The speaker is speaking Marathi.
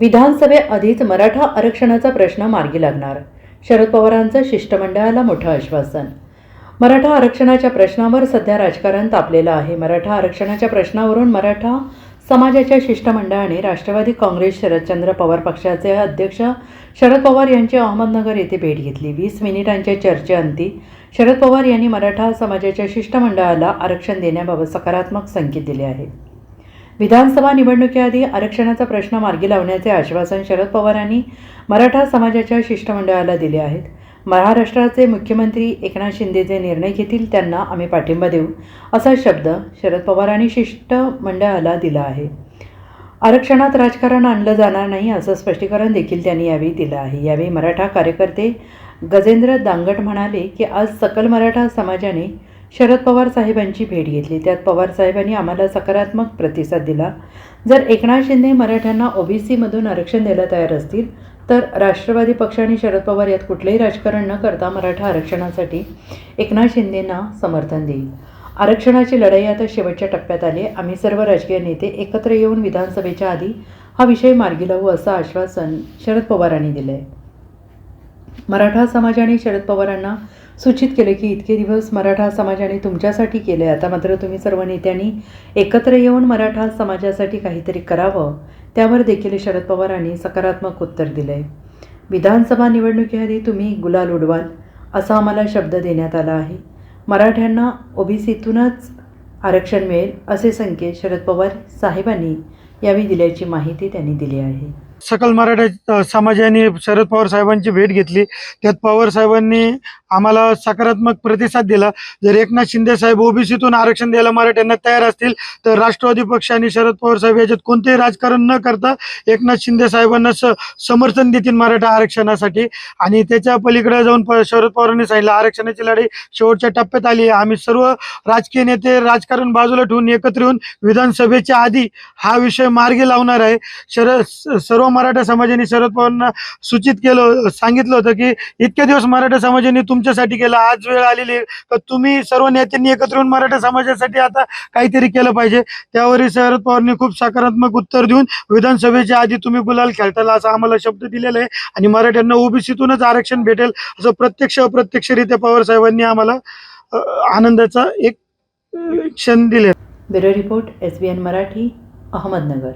विधानसभेआधीच मराठा आरक्षणाचा प्रश्न मार्गी लागणार. शरद पवारांचं शिष्टमंडळाला मोठं आश्वासन. मराठा आरक्षणाच्या प्रश्नावर सध्या राजकारण तापलेलं आहे. मराठा आरक्षणाच्या प्रश्नावरून मराठा समाजाच्या शिष्टमंडळाने राष्ट्रवादी काँग्रेस शरदचंद्र पवार पक्षाचे अध्यक्ष शरद पवार यांची अहमदनगर येथे भेट घेतली. वीस मिनिटांच्या चर्चेअंती शरद पवार यांनी मराठा समाजाच्या शिष्टमंडळाला आरक्षण देण्याबाबत सकारात्मक संकेत दिले आहेत. विधानसभा निवडणुकीआधी आरक्षणाचा प्रश्न मार्गी लावण्याचे आश्वासन शरद पवारांनी मराठा समाजाच्या शिष्टमंडळाला दिले आहेत. महाराष्ट्राचे मुख्यमंत्री एकनाथ शिंदे जे निर्णय घेतील त्यांना आम्ही पाठिंबा देऊ असा शब्द शरद पवारांनी शिष्टमंडळाला दिला आहे. आरक्षणात राजकारण आणलं जाणार नाही असं स्पष्टीकरण देखील त्यांनी यावेळी दिलं आहे. यावेळी मराठा कार्यकर्ते गजेंद्र दांगट म्हणाले की आज सकल मराठा समाजाने शरद पवार साहेबांची भेट घेतली. त्यात पवार साहेबांनी आम्हाला सकारात्मक प्रतिसाद दिला. जर एकनाथ शिंदे मराठ्यांना ओबीसीमधून आरक्षण द्यायला तयार असतील तर राष्ट्रवादी पक्ष आणि शरद पवार यात कुठलेही राजकारण न करता मराठा आरक्षणासाठी एकनाथ शिंदेंना समर्थन देईल. आरक्षणाची लढाई आता शेवटच्या टप्प्यात आली आम्ही सर्व राजकीय नेते एकत्र येऊन विधानसभेच्या आधी हा विषय मार्गी लावू असं आश्वासन शरद पवारांनी दिलं आहे मराठा समाजाने शरद पवारांना सूचित केले की इतके दिवस मराठा समाजाने तुमच्यासाठी केले आता मात्र तुम्ही सर्व नेत्यांनी एकत्र येऊन मराठा समाजासाठी काहीतरी करावं त्यावर देखील शरद पवारांनी सकारात्मक उत्तर दिले विधानसभा निवडणुकीआधी तुम्ही गुलाल उडवाल असा आम्हाला शब्द देण्यात आला आहे. मराठ्यांना ओबीसीतूनच आरक्षण मिळेल असे संकेत शरद पवार साहेबांनी यावेळी दिल्याची माहिती त्यांनी दिली आहे. सकल मराठा समाजाने शरद पवार साहेबांची भेट घेतली. त्यात पवार साहेबांनी आम्हाला सकारात्मक प्रतिसाद दिला. जर एकनाथ शिंदे साहेब ओबीसीतून आरक्षण द्यायला मराठ्यांना तयार असतील तर राष्ट्रवादी पक्ष आणि शरद पवार साहेब याच्यात कोणतेही राजकारण न करता एकनाथ शिंदे साहेबांना स समर्थन देतील मराठा आरक्षणासाठी. आणि त्याच्या पलीकडे जाऊन प- शरद पवारांनी सांगितलं आरक्षणाची लढाई शेवटच्या टप्प्यात आली आहे. आम्ही सर्व राजकीय नेते राजकारण बाजूला ठेवून एकत्र येऊन विधानसभेच्या आधी हा विषय मार्गी लावणार आहे. शरद सर्व मराठा समाजाने शरद पवारांना सूचित केलं सांगितलं होतं की इतके दिवस मराठा समाजाने तुम तुमच्यासाठी केलं. आज वेळ आलेली आहे तर तुम्ही सर्व नेत्यांनी एकत्र येऊन मराठा समाजासाठी आता काहीतरी केलं पाहिजे. त्यावरही शरद पवारांनी खूप सकारात्मक उत्तर देऊन विधानसभेच्या आधी तुम्ही गुलाल खेळताला असा आम्हाला शब्द दिलेला आहे. आणि मराठ्यांना ओबीसीतूनच आरक्षण भेटेल असं प्रत्यक्ष अप्रत्यक्षरित्या पवार साहेबांनी आम्हाला आनंदाचा एक क्षण दिले bureau report S Marathi Ahmednagar.